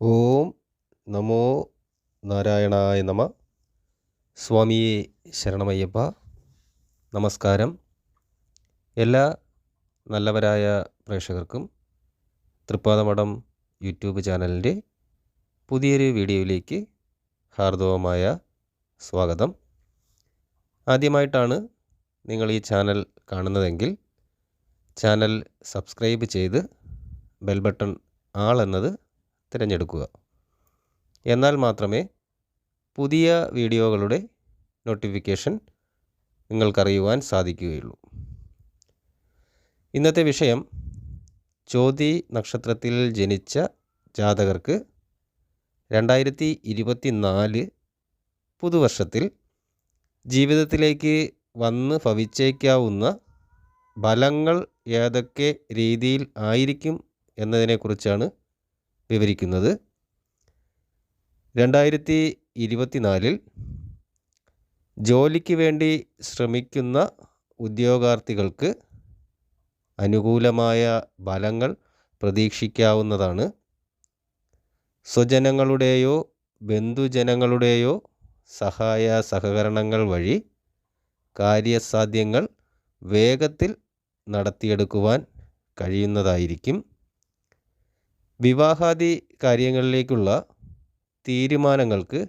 ഓം നമോ നാരായണായ നമ. സ്വാമിയെ ശരണമയ്യപ്പ. നമസ്കാരം. എല്ലാ നല്ലവരായ പ്രേക്ഷകർക്കും തൃപ്പാദമഠം യൂട്യൂബ് ചാനലിന്റെ പുതിയൊരു വീഡിയോയിലേക്ക് ഹാർദവമായ സ്വാഗതം. ആദ്യമായിട്ടാണ് നിങ്ങൾ ഈ ചാനൽ കാണുന്നതെങ്കിൽ ചാനൽ സബ്സ്ക്രൈബ് ചെയ്ത് ബെൽ ബട്ടൺ ആൾ എന്നത് തിരഞ്ഞെടുക്കുക. എന്നാൽ മാത്രമേ പുതിയ വീഡിയോകളുടെ നോട്ടിഫിക്കേഷൻ നിങ്ങൾക്കറിയുവാൻ സാധിക്കുകയുള്ളൂ. ഇന്നത്തെ വിഷയം ചോതി നക്ഷത്രത്തിൽ ജനിച്ച ജാതകർക്ക് രണ്ടായിരത്തി ഇരുപത്തി നാല് പുതുവർഷത്തിൽ ജീവിതത്തിലേക്ക് വന്ന് ഭവിച്ചേക്കാവുന്ന ഫലങ്ങൾ ഏതൊക്കെ രീതിയിൽ ആയിരിക്കും എന്നതിനെക്കുറിച്ചാണ് വിവരിക്കുന്നത്. രണ്ടായിരത്തി ഇരുപത്തിനാലിൽ ജോലിക്ക് വേണ്ടി ശ്രമിക്കുന്ന ഉദ്യോഗാർത്ഥികൾക്ക് അനുകൂലമായ ഫലങ്ങൾ പ്രതീക്ഷിക്കാവുന്നതാണ്. സ്വജനങ്ങളുടെയോ ബന്ധുജനങ്ങളുടെയോ സഹായ സഹകരണങ്ങൾ വഴി കാര്യസാധ്യങ്ങൾ വേഗത്തിൽ നടത്തിയെടുക്കുവാൻ കഴിയുന്നതായിരിക്കും. വിവാഹാദി കാര്യങ്ങളിലേക്കുള്ള തീരുമാനങ്ങൾക്ക്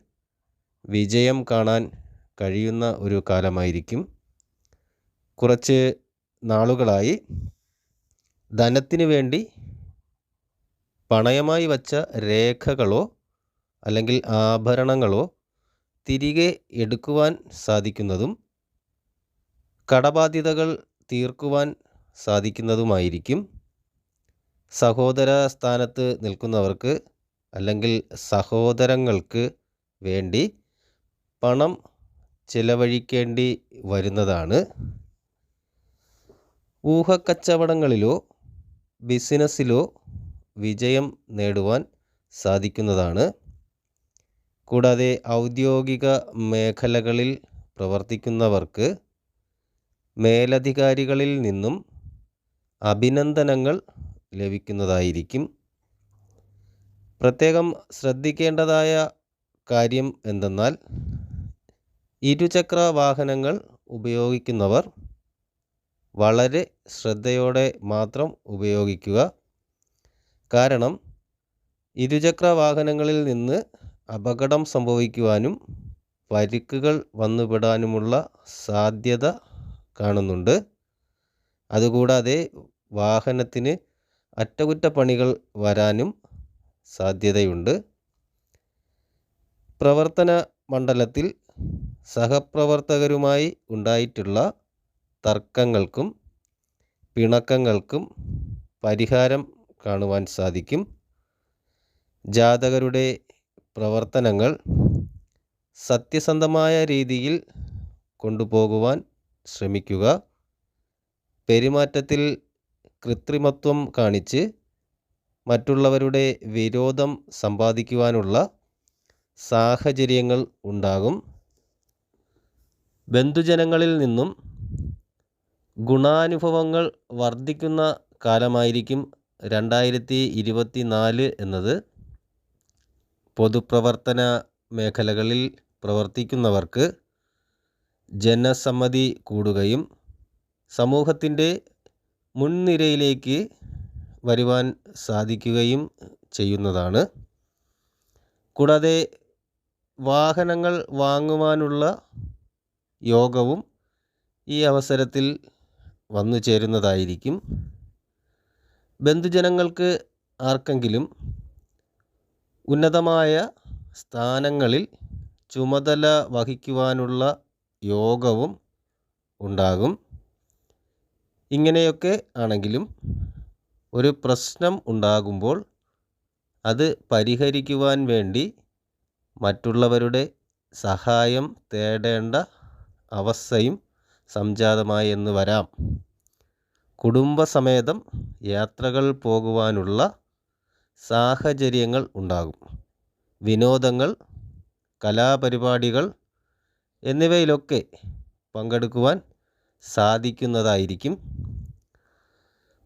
വിജയം കാണാൻ കഴിയുന്ന ഒരു കാലമായിരിക്കും. കുറച്ച് നാളുകളായി ധനത്തിന് വേണ്ടി പണയമായി വച്ച രേഖകളോ അല്ലെങ്കിൽ ആഭരണങ്ങളോ തിരികെ എടുക്കുവാൻ സാധിക്കുന്നതും കടബാധ്യതകൾ തീർക്കുവാൻ സാധിക്കുന്നതുമായിരിക്കും. സഹോദര സ്ഥാനത്ത് നിൽക്കുന്നവർക്ക് അല്ലെങ്കിൽ സഹോദരങ്ങൾക്ക് വേണ്ടി പണം ചിലവഴിക്കേണ്ടി വരുന്നതാണ്. ഊഹക്കച്ചവടങ്ങളിലോ ബിസിനസ്സിലോ വിജയം നേടുവാൻ സാധിക്കുന്നതാണ്. കൂടാതെ ഔദ്യോഗിക മേഖലകളിൽ പ്രവർത്തിക്കുന്നവർക്ക് മേലധികാരികളിൽ നിന്നും അഭിനന്ദനങ്ങൾ ലഭിക്കുന്നതായിരിക്കും. പ്രത്യേകം ശ്രദ്ധിക്കേണ്ടതായ കാര്യം എന്തെന്നാൽ ഇരുചക്ര വാഹനങ്ങൾ ഉപയോഗിക്കുന്നവർ വളരെ ശ്രദ്ധയോടെ മാത്രം ഉപയോഗിക്കുക. കാരണം ഇരുചക്ര വാഹനങ്ങളിൽ നിന്ന് അപകടം സംഭവിക്കുവാനും പരിക്കുകൾ വന്നുപെടാനുമുള്ള സാധ്യത കാണുന്നുണ്ട്. അതുകൂടാതെ വാഹനത്തിന് അറ്റകുറ്റപ്പണികൾ വരാനും സാധ്യതയുണ്ട്. പ്രവർത്തന മണ്ഡലത്തിൽ സഹപ്രവർത്തകരുമായി ഉണ്ടായിട്ടുള്ള തർക്കങ്ങൾക്കും പിണക്കങ്ങൾക്കും പരിഹാരം കാണുവാൻ സാധിക്കും. ജാതകരുടെ പ്രവർത്തനങ്ങൾ സത്യസന്ധമായ രീതിയിൽ കൊണ്ടുപോകുവാൻ ശ്രമിക്കുക. പെരുമാറ്റത്തിൽ കൃത്രിമത്വം കാണിച്ച് മറ്റുള്ളവരുടെ വിരോധം സമ്പാദിക്കുവാനുള്ള സാഹചര്യങ്ങൾ ഉണ്ടാകും. ബന്ധുജനങ്ങളിൽ നിന്നും ഗുണാനുഭവങ്ങൾ വർദ്ധിക്കുന്ന കാലമായിരിക്കും രണ്ടായിരത്തി ഇരുപത്തി നാല് എന്നത്. പൊതുപ്രവർത്തന മേഖലകളിൽ പ്രവർത്തിക്കുന്നവർക്ക് ജനസമ്മതി കൂടുകയും സമൂഹത്തിന്റെ മുൻനിരയിലേക്ക് വരുവാൻ സാധിക്കുകയും ചെയ്യുന്നതാണ്. കൂടാതെ വാഹനങ്ങൾ വാങ്ങുവാനുള്ള യോഗവും ഈ അവസരത്തിൽ വന്നു ചേരുന്നതായിരിക്കും. ബന്ധുജനങ്ങൾക്ക് ആർക്കെങ്കിലും ഉന്നതമായ സ്ഥാനങ്ങളിൽ ചുമതല വഹിക്കുവാനുള്ള യോഗവും ഉണ്ടാകും. ഇങ്ങനെയൊക്കെ ആണെങ്കിലും ഒരു പ്രശ്നം ഉണ്ടാകുമ്പോൾ അത് പരിഹരിക്കുവാൻ വേണ്ടി മറ്റുള്ളവരുടെ സഹായം തേടേണ്ട അവസ്ഥയും സംജാതമായി എന്ന് വരാം. കുടുംബസമേതം യാത്രകൾ പോകുവാനുള്ള സാഹചര്യങ്ങൾ ഉണ്ടാകും. വിനോദങ്ങൾ കലാപരിപാടികൾ എന്നിവയിലൊക്കെ പങ്കെടുക്കുവാൻ സാധിക്കുന്നതായിരിക്കും.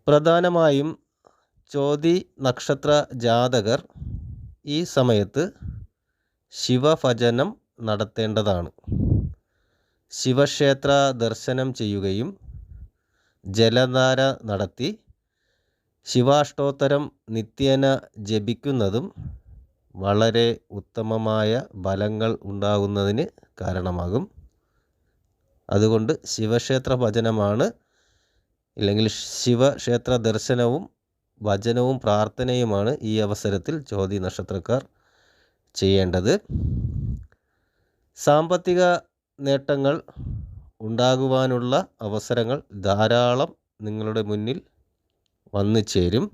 പ്രധാനമായും ചോതി നക്ഷത്ര ജാതകർ ഈ സമയത്ത് ശിവഭജനം നടത്തേണ്ടതാണ്. ശിവക്ഷേത്ര ദർശനം ചെയ്യുകയും ജലധാര നടത്തി ശിവാഷ്ടോത്തരം നിത്യേന ജപിക്കുന്നതും വളരെ ഉത്തമമായ ഫലങ്ങൾ ഉണ്ടാകുന്നതിന് കാരണമാകും. അതുകൊണ്ട് ശിവക്ഷേത്ര ഭജനമാണ് ഇല്ലെങ്കിൽ ശിവക്ഷേത്ര ദർശനവും ഭജനവും പ്രാർത്ഥനയുമാണ് ഈ അവസരത്തിൽ ജ്യോതി നക്ഷത്രക്കാർ ചെയ്യേണ്ടത്. സാമ്പത്തിക നേട്ടങ്ങൾ ഉണ്ടാകുവാനുള്ള അവസരങ്ങൾ ധാരാളം നിങ്ങളുടെ മുന്നിൽ വന്നു ചേരും.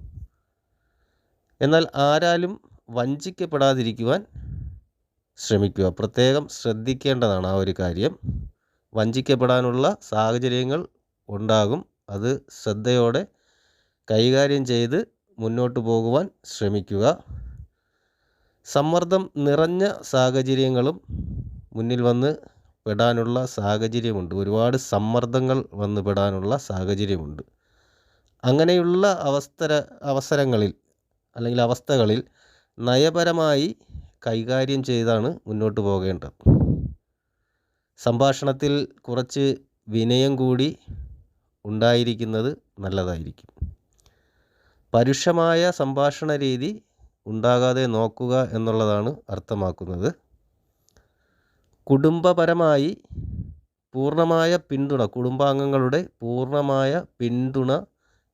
എന്നാൽ ആരാലും വഞ്ചിക്കപ്പെടാതിരിക്കുവാൻ ശ്രമിക്കുക. പ്രത്യേകം ശ്രദ്ധിക്കേണ്ടതാണ് ആ ഒരു കാര്യം. വഞ്ചിക്കപ്പെടാനുള്ള സാഹചര്യങ്ങൾ ഉണ്ടാകും. അത് ശ്രദ്ധയോടെ കൈകാര്യം ചെയ്ത് മുന്നോട്ട് പോകുവാൻ ശ്രമിക്കുക. സമ്മർദ്ദം നിറഞ്ഞ സാഹചര്യങ്ങളും മുന്നിൽ വന്ന് പെടാനുള്ള സാഹചര്യമുണ്ട്. ഒരുപാട് സമ്മർദ്ദങ്ങൾ വന്ന് പെടാനുള്ള സാഹചര്യമുണ്ട്. അങ്ങനെയുള്ള അവസര അവസരങ്ങളിൽ അല്ലെങ്കിൽ അവസ്ഥകളിൽ നയപരമായി കൈകാര്യം ചെയ്താണ് മുന്നോട്ട് പോകേണ്ടത്. സംഭാഷണത്തിൽ കുറച്ച് വിനയം കൂടി ഉണ്ടായിരിക്കുന്നത് നല്ലതായിരിക്കും. പരുഷമായ സംഭാഷണ രീതി ഉണ്ടാകാതെ നോക്കുക എന്നുള്ളതാണ് അർത്ഥമാക്കുന്നത്. കുടുംബപരമായി പൂർണമായ പിന്തുണ കുടുംബാംഗങ്ങളുടെ പൂർണമായ പിന്തുണ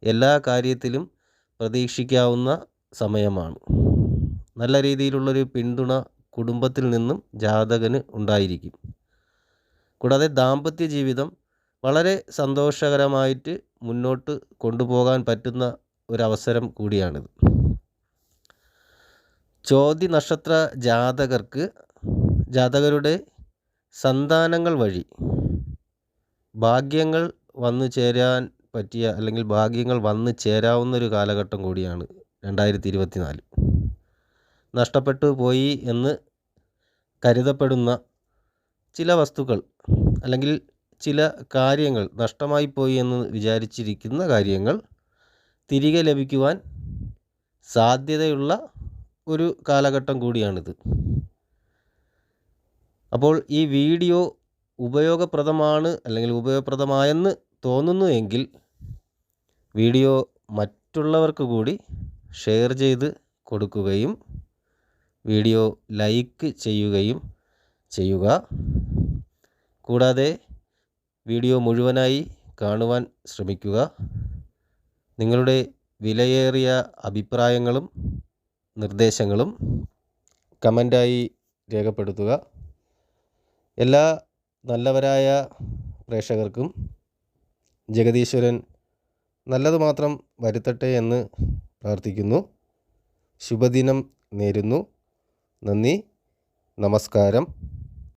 എല്ലാ കാര്യത്തിലും പ്രതീക്ഷിക്കാവുന്ന സമയമാണ്. നല്ല രീതിയിലുള്ളൊരു പിന്തുണ കുടുംബത്തിൽ നിന്നും ജാതകന് ഉണ്ടായിരിക്കും. കൂടാതെ ദാമ്പത്യ ജീവിതം വളരെ സന്തോഷകരമായിട്ട് മുന്നോട്ട് കൊണ്ടുപോകാൻ പറ്റുന്ന ഒരവസരം കൂടിയാണിത്. ചോതി നക്ഷത്ര ജാതകർക്ക് ജാതകരുടെ സന്താനങ്ങൾ വഴി ഭാഗ്യങ്ങൾ വന്നു ചേരാൻ പറ്റിയ അല്ലെങ്കിൽ ഭാഗ്യങ്ങൾ വന്നു ചേരാവുന്ന ഒരു കാലഘട്ടം കൂടിയാണ് രണ്ടായിരത്തി ഇരുപത്തി നാല് നഷ്ടപ്പെട്ടു പോയി എന്ന് കരുതപ്പെടുന്ന ചില വസ്തുക്കൾ അല്ലെങ്കിൽ ചില കാര്യങ്ങൾ നഷ്ടമായി പോയി എന്ന് വിചാരിച്ചിരിക്കുന്ന കാര്യങ്ങൾ തിരികെ ലഭിക്കുവാൻ സാധ്യതയുള്ള ഒരു കാലഘട്ടം കൂടിയാണിത്. അപ്പോൾ ഈ വീഡിയോ ഉപയോഗപ്രദമാണ് അല്ലെങ്കിൽ ഉപയോഗപ്രദമായെന്ന് തോന്നുന്നു എങ്കിൽ വീഡിയോ മറ്റുള്ളവർക്ക് കൂടി ഷെയർ ചെയ്ത് കൊടുക്കുകയും വീഡിയോ ലൈക്ക് ചെയ്യുകയും ചെയ്യുക. കൂടാതെ വീഡിയോ മുഴുവനായി കാണുവാൻ ശ്രമിക്കുക. നിങ്ങളുടെ വിലയേറിയ അഭിപ്രായങ്ങളും നിർദ്ദേശങ്ങളും കമന്റായി രേഖപ്പെടുത്തുക. എല്ലാ നല്ലവരായ പ്രേക്ഷകർക്കും ജഗദീശ്വരൻ നല്ലത് മാത്രം വരുത്തട്ടെ എന്ന് പ്രാർത്ഥിക്കുന്നു. ശുഭദിനം നേരുന്നു. നന്ദി. നമസ്കാരം.